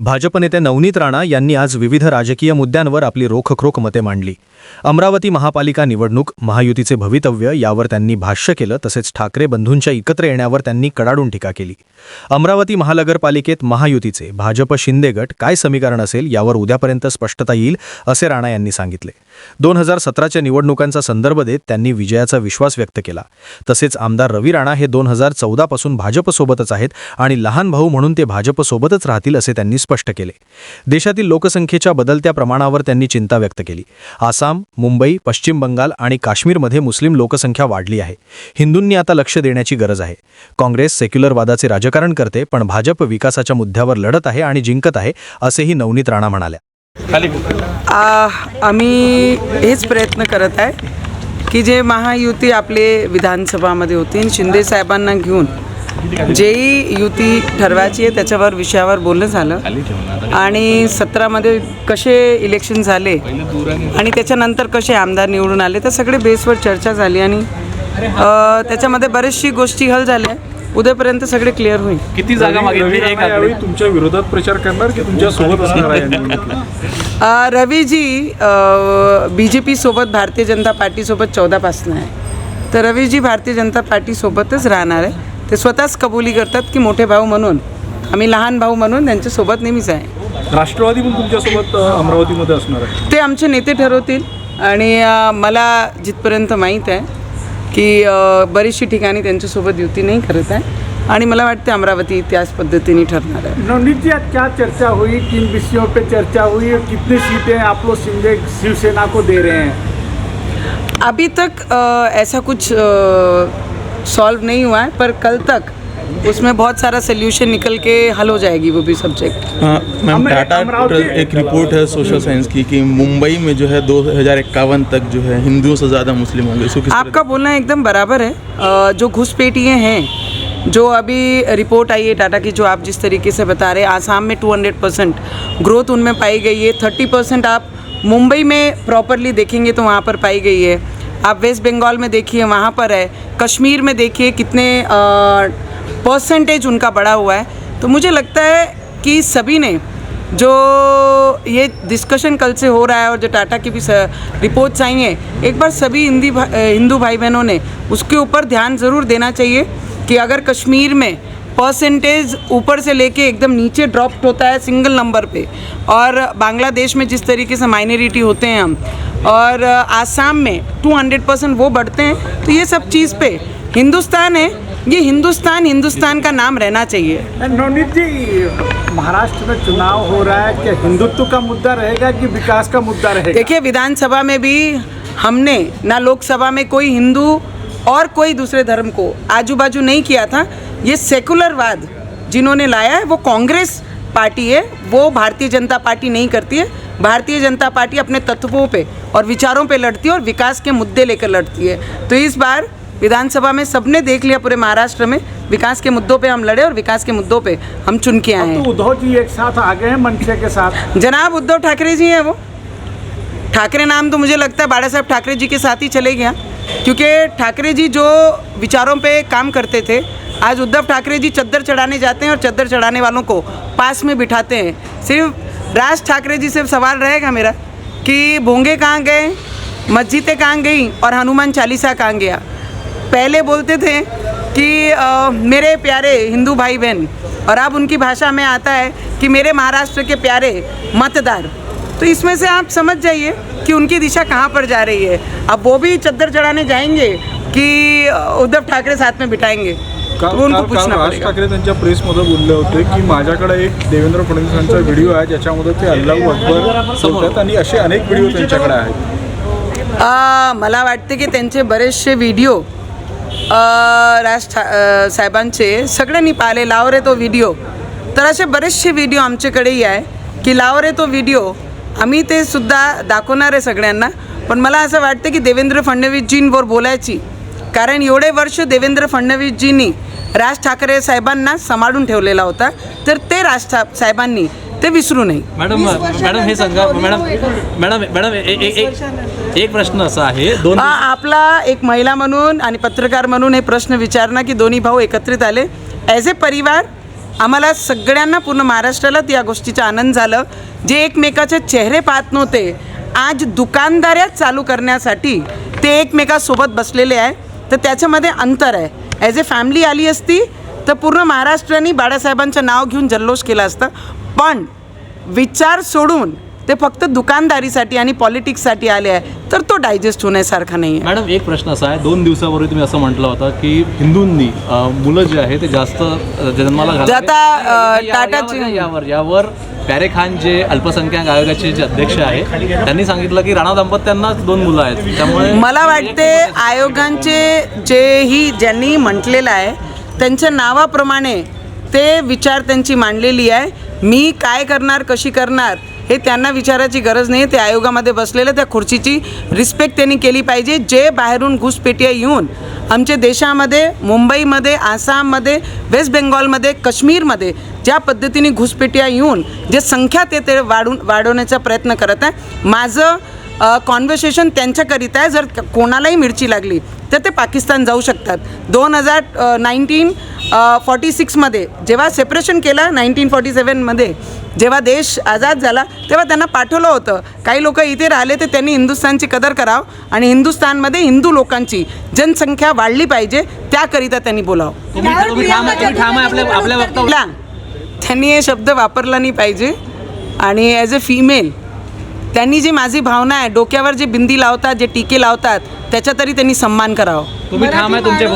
भाजप नेते नवनीत राणा यांनी आज विविध राजकीय मुद्द्यांवर आपली रोखठोक मते मांडली. अमरावती महापालिका निवडणूक महायुतीचे भवितव्य यावर त्यांनी भाष्य केलं तसेच ठाकरे बंधूंच्या एकत्र येण्यावर त्यांनी कडाडून टीका केली. अमरावती महानगरपालिकेत महायुतीचे भाजप शिंदे गट काय समीकरण असेल यावर उद्यापर्यंत स्पष्टता येईल असे राणा यांनी सांगितले. दोन हजार सतराच्या निवडणुकांचा संदर्भ देत त्यांनी विजयाचा विश्वास व्यक्त केला. तसेच आमदार रवी राणा हे दोन हजार चौदापासून भाजपसोबतच आहेत आणि लहान भाऊ म्हणून ते भाजपसोबतच राहतील असे त्यांनी स्पष्ट केले. देशातील लोकसंख्येच्या बदलत्या प्रमाणावर त्यांनी चिंता व्यक्त केली. आसाम मुंबई पश्चिम बंगाल आणि काश्मीरमध्ये मुस्लिम लोकसंख्या वाढली आहे. हिंदूंनी आता लक्ष देण्याची गरज आहे. काँग्रेस सेक्युलरवादाचे राजकारण करते पण भाजप विकासाच्या मुद्द्यावर लढत आहे आणि जिंकत आहे असेही नवनीत राणा म्हणाल्या. आ, आम्ही हेच प्रयत्न करत आहे की जे महायुती आपले विधानसभामध्ये होती शिंदे साहेबांना घेऊन जेही युती ठरवायची आहे त्याच्यावर विषयावर बोलणं झालं. आणि सतरामध्ये कसे इलेक्शन झाले आणि त्याच्यानंतर कसे आमदार निवडून आले तर सगळे बेसवर चर्चा झाली आणि अ, त्याच्यामध्ये बरेचशी गोष्टी हल झाल्या. उद्यापर्यंत सगळे क्लिअर होईल. किती जागा मागितली? यावेळी तुमच्या विरोधात प्रचार करणार की तुमच्यासोबत रवीजी बी जे पीसोबत भारतीय जनता पार्टीसोबत चौदापासून आहे. तर रवीजी भारतीय जनता पार्टीसोबतच राहणार आहे. ते स्वतःच कबुली करतात की मोठे भाऊ म्हणून. आम्ही लहान भाऊ म्हणून त्यांच्यासोबत नेहमीच आहे. राष्ट्रवादी पण तुमच्यासोबत अमरावतीमध्ये असणार आहे. ते आमचे नेते ठरवतील. आणि अ, मला जिथपर्यंत माहीत आहे की बरीचशी ठिकाणी त्यांच्यासोबत युती नाही करत आहे. आणि मला वाटते अमरावती त्याच पद्धतीने ठरणार आहे. नवनीत जी आज क्या चर्चा हुई? किन विषयों पे चर्चा हुई? और कितनी सीटें आप लोग शिंदे शिवसेना को दे रहे हैं? अभी तक अ, ऐसा कुछ सॉल्व नहीं हुआ है पर कल तक उसमें बहुत सारा सोल्यूशन निकल के हल हो जाएगी वो भी सब्जेक्ट हाँ, मैम टाटा एक रिपोर्ट है सोशल साइंस की कि मुंबई में जो है दो हज़ार इक्यावन तक जो है हिंदुओं से ज़्यादा मुस्लिम होंगे। आपका बोलना एकदम बराबर है। जो घुसपैठिए हैं जो अभी रिपोर्ट आई है टाटा की जो आप जिस तरीके से बता रहे हैं आसाम में 200 परसेंट ग्रोथ उनमें पाई गई है। 30 परसेंट आप मुंबई में प्रॉपरली देखेंगे तो वहाँ पर पाई गई है। आप वेस्ट बंगाल में देखिए, वहाँ पर है। कश्मीर में देखिए कितने परसेंटेज उनका बढ़ा हुआ है। तो मुझे लगता है कि सभी ने जो ये डिस्कशन कल से हो रहा है और जो टाटा की भी रिपोर्ट्स आई हैं, एक बार सभी हिंदी भा- हिंदू भाई बहनों ने उसके ऊपर ध्यान ज़रूर देना चाहिए कि अगर कश्मीर में परसेंटेज ऊपर से लेके एकदम नीचे ड्रॉप्ड होता है सिंगल नंबर पे, और बांग्लादेश में जिस तरीके से माइनॉरिटी होते हैं हम और आसाम में 200 परसेंट वो बढ़ते हैं। तो ये सब चीज़ पे हिंदुस्तान है ये हिंदुस्तान हिंदुस्तान का नाम रहना चाहिए। नवनीत जी महाराष्ट्र में चुनाव हो रहा है क्या हिंदुत्व का मुद्दा रहेगा कि विकास का मुद्दा रहेगा? देखिए विधानसभा में भी हमने ना लोकसभा में कोई हिंदू और कोई दूसरे धर्म को आजू बाजू नहीं किया था। ये सेकुलरवाद जिन्होंने लाया है वो कांग्रेस पार्टी है वो भारतीय जनता पार्टी नहीं करती है। भारतीय जनता पार्टी अपने तत्वों पे और विचारों पे लड़ती है और विकास के मुद्दे लेकर लड़ती है। तो इस बार विधानसभा में सबने देख लिया पूरे महाराष्ट्र में विकास के मुद्दों पे हम लड़े और विकास के मुद्दों पे हम चुन के आए हैं तो उद्धव जी एक साथ आ गए हैं मनसे के साथ। जनाब उद्धव ठाकरे जी हैं वो। ठाकरे नाम तो मुझे लगता है बाड़ा साहब ठाकरे जी के साथ ही चले गया। क्योंकि ठाकरे जी जो विचारों पे काम करते थे आज उद्धव ठाकरे जी चद्दर चढ़ाने जाते हैं और चद्दर चढ़ाने वालों को पास में बिठाते हैं। सिर्फ़ राज ठाकरे जी से सवाल रहेगा मेरा कि भोंगे कहाँ गए मस्जिदें कहाँ गई और हनुमान चालीसा कहाँ गया? पहले बोलते थे कि अ, मेरे प्यारे हिंदू भाई बहन और अब उनकी भाषा में आता है कि मेरे महाराष्ट्र के प्यारे मतदार। तो इसमें से आप समझ जाइए कि उनकी दिशा कहाँ पर जा रही है। अब वो भी चद्दर चढ़ाने जाएँगे कि उद्धव ठाकरे साथ में बिठाएँगे। काल उनको काल- काल पूछना राज पड़ेगा ठाकरे त्यांच्या प्रेसमध्ये बोलले होते की माझ्याकडे एक देवेंद्र फडणवीसांचा व्हिडिओ आहे ज्याच्यामध्ये ते अल्लाहू अकबर बोलतात आणि असे अनेक व्हिडिओ त्यांच्याकडे आहेत. अ, मला वाटते की त्यांचे बरेचसे व्हिडिओ अ, राज ठा अ, साहेबांचे सगळ्यांनी पाहिले. लाव रे तो व्हिडिओ. तर असे बरेचसे व्हिडिओ आमच्याकडेही आहे की लाव रे तो व्हिडिओ आम्ही ते सुद्धा दाखवणार आहे सगळ्यांना. पण मला असं वाटतं की देवेंद्र फडणवीसजींवर बोलायची. कारण एवढे वर्ष देवेंद्र फडणवीसजींनी राज ठाकरे साहेबांना सांभाळून ठेवलेला होता. तर ते राज ठा साहेबांनी ते विसरू नये. मॅडम मॅडम हे सांगा. मॅडम मॅडम मॅडम एक एक प्रश्न असा आहे. दोन हा आपला एक महिला म्हणून आणि पत्रकार म्हणून हे प्रश्न विचारणं की दोन्ही भाऊ एकत्रित आले. ॲज ए परिवार आम्हाला सगळ्यांना पूर्ण महाराष्ट्राला या गोष्टीचा आनंद झालं. जे एकमेकाचे चेहरे पाहत नव्हते आज दुकानदाऱ्याच चालू करण्यासाठी ते एकमेकासोबत बसलेले आहे. तर त्याच्यामध्ये अंतर आहे. ॲज ए फॅमिली आली असती तर पूर्ण महाराष्ट्राने बाळासाहेबांचं नाव घेऊन जल्लोष केला असतं. पण विचार सोडून ते फक्त दुकानदारीसाठी आणि पॉलिटिक्ससाठी आले आहे तर तो डायजेस्ट होण्यासारखा नाही आहे मॅडम एक प्रश्न असा आहे. दोन दिवसापूर्वी तुम्ही असं म्हटलं होतं की हिंदूंनी मुलं जे आहे ते जास्त जन्माला. आता, टाटाची- यावर यावर प्यारे खान जे अल्पसंख्याक आयोगाचे जे अध्यक्ष आहे त्यांनी सांगितलं की राणा दाम्पत्यांनाच दोन मुलं आहेत. त्यामुळे मला वाटते आयोगांचे जेही ज्यांनी म्हटलेलं आहे त्यांच्या नावाप्रमाणे ते विचार त्यांची मांडलेली आहे. मी काय करणार कशी करणार हे त्यांना विचारायची गरज नाही. ते आयोगामध्ये बसलेलं त्या खुर्चीची रिस्पेक्ट त्यांनी केली पाहिजे. जे बाहेरून घुसपेटिया येऊन आमच्या देशामध्ये मुंबईमध्ये आसाममध्ये वेस्ट बेंगॉलमध्ये काश्मीरमध्ये ज्या पद्धतीने घुसपेटिया येऊन जे संख्या ते ते वाढून वाढवण्याचा प्रयत्न करत आहे. माझं कॉन्व्हर्सेशन त्यांच्याकरिता आहे. जर कोणालाही मिरची लागली तर ते पाकिस्तान जाऊ शकतात. दोन हजार नाईन्टीन फॉर्टी सिक्समध्ये जेव्हा सेपरेशन केलं नाईन्टीन फॉर्टी सेवनमध्ये जेव्हा देश आझाद झाला तेव्हा त्यांना पाठवलं होतं. काही लोक इथे राहिले तर त्यांनी हिंदुस्थानची कदर करावं आणि हिंदुस्थानमध्ये हिंदू लोकांची जनसंख्या वाढली पाहिजे त्याकरिता त्यांनी बोलावं. आपल्या त्यांनी हे शब्द वापरला नाही पाहिजे. आणि ॲज अ फिमेल त्यांनी जी माझी भावना आहे डोक्यावर जे बिंदी लावतात जे टीके लावतात त्याचा तरी त्यांनी सन्मान करावा. तुम्ही ठाम आहे तुमच्या